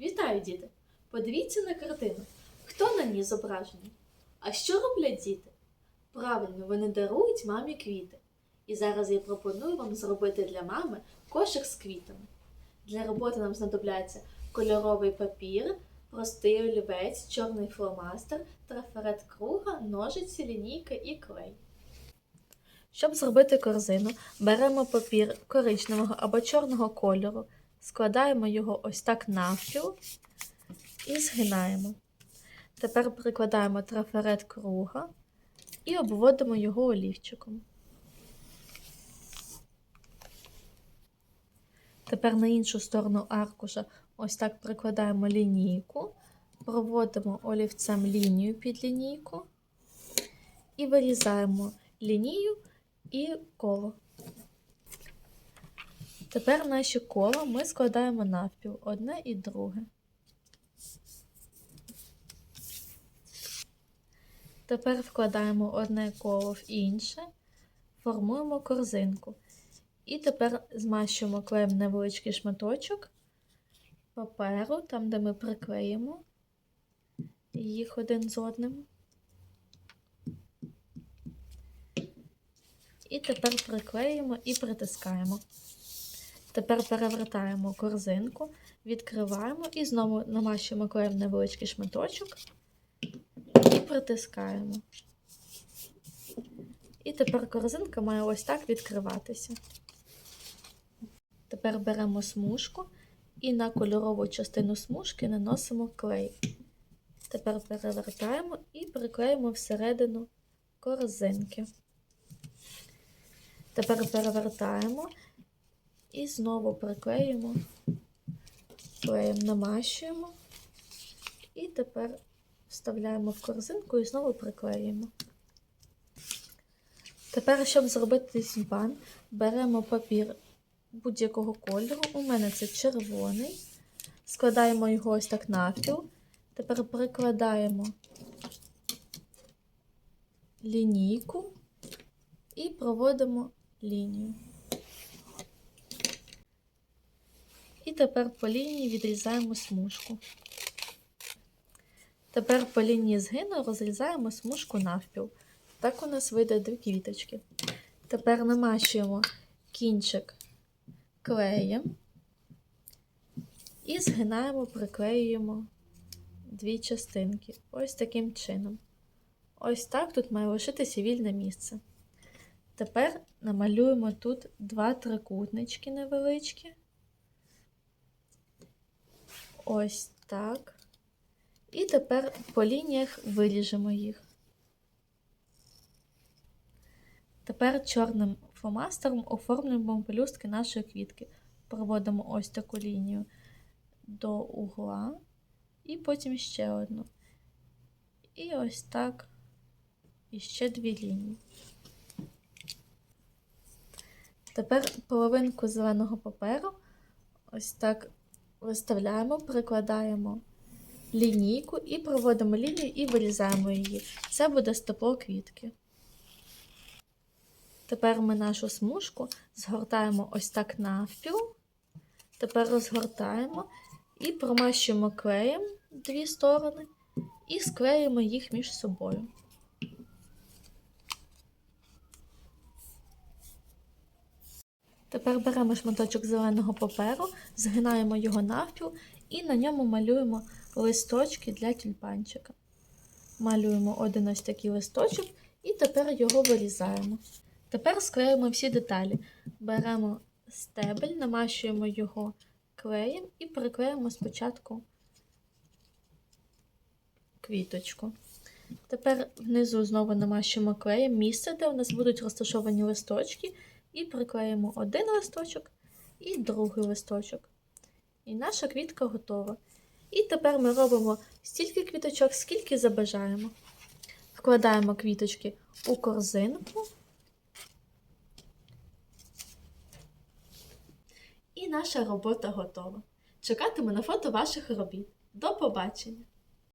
Вітаю, діти! Подивіться на картину. Хто на ній зображений? А що роблять діти? Правильно, вони дарують мамі квіти. І зараз я пропоную вам зробити для мами кошик з квітами. Для роботи нам знадобляться кольоровий папір, простий олівець, чорний фломастер, трафарет круга, ножиці, лінійка і клей. Щоб зробити корзину, беремо папір коричневого або чорного кольору, складаємо його ось так навпіл і згинаємо. Тепер прикладаємо трафарет круга і обводимо його олівчиком. Тепер на іншу сторону аркуша ось так прикладаємо лінійку, проводимо олівцем лінію під лінійку і вирізаємо лінію і коло. Тепер наші кола ми складаємо навпіл одне і друге. Тепер вкладаємо одне коло в інше, формуємо корзинку. І тепер змащуємо клеєм невеличкий шматочок паперу, там, де ми приклеїмо їх один з одним. І тепер приклеїмо і притискаємо. Тепер перевертаємо корзинку, відкриваємо і знову намащуємо клеєм невеличкий шматочок і притискаємо. І тепер корзинка має ось так відкриватися. Тепер беремо смужку і на кольорову частину смужки наносимо клей. Тепер перевертаємо і приклеїмо всередину корзинки. Тепер перевертаємо і знову приклеїмо, клеєм намащуємо. І тепер вставляємо в корзинку і знову приклеїмо. Тепер, щоб зробити тюльпан, беремо папір будь-якого кольору. У мене це червоний. Складаємо його ось так навпіл. Тепер прикладаємо лінійку і проводимо лінію. І тепер по лінії відрізаємо смужку. Тепер по лінії згину розрізаємо смужку навпіл. Так у нас вийде дві квіточки. Тепер намащуємо кінчик клеєм і згинаємо, приклеюємо дві частинки. Ось таким чином. Ось так тут має лишитися вільне місце. Тепер намалюємо тут два трикутнички невеличкі. Ось так. І тепер по лініях виріжемо їх. Тепер чорним фломастером оформлюємо пелюстки нашої квітки. Проводимо ось таку лінію до угла, і потім ще одну. І ось так, і ще дві лінії. Тепер половинку зеленого паперу ось так виставляємо, прикладаємо лінійку і проводимо лінію і вирізаємо її. Це буде степло квітки. Тепер ми нашу смужку згортаємо ось так навпіл. Тепер розгортаємо і промащуємо клеєм дві сторони і склеїмо їх між собою. Тепер беремо шматочок зеленого паперу, згинаємо його навпіл і на ньому малюємо листочки для тюльпанчика. Малюємо один ось такий листочок і тепер його вирізаємо. Тепер склеїмо всі деталі. Беремо стебель, намащуємо його клеєм і приклеїмо спочатку квіточку. Тепер внизу знову намащуємо клеєм місце, де у нас будуть розташовані листочки, і приклеїмо один листочок і другий листочок. І наша квітка готова. І тепер ми робимо стільки квіточок, скільки забажаємо. Вкладаємо квіточки у корзинку. І наша робота готова. Чекатиму на фото ваших робіт. До побачення!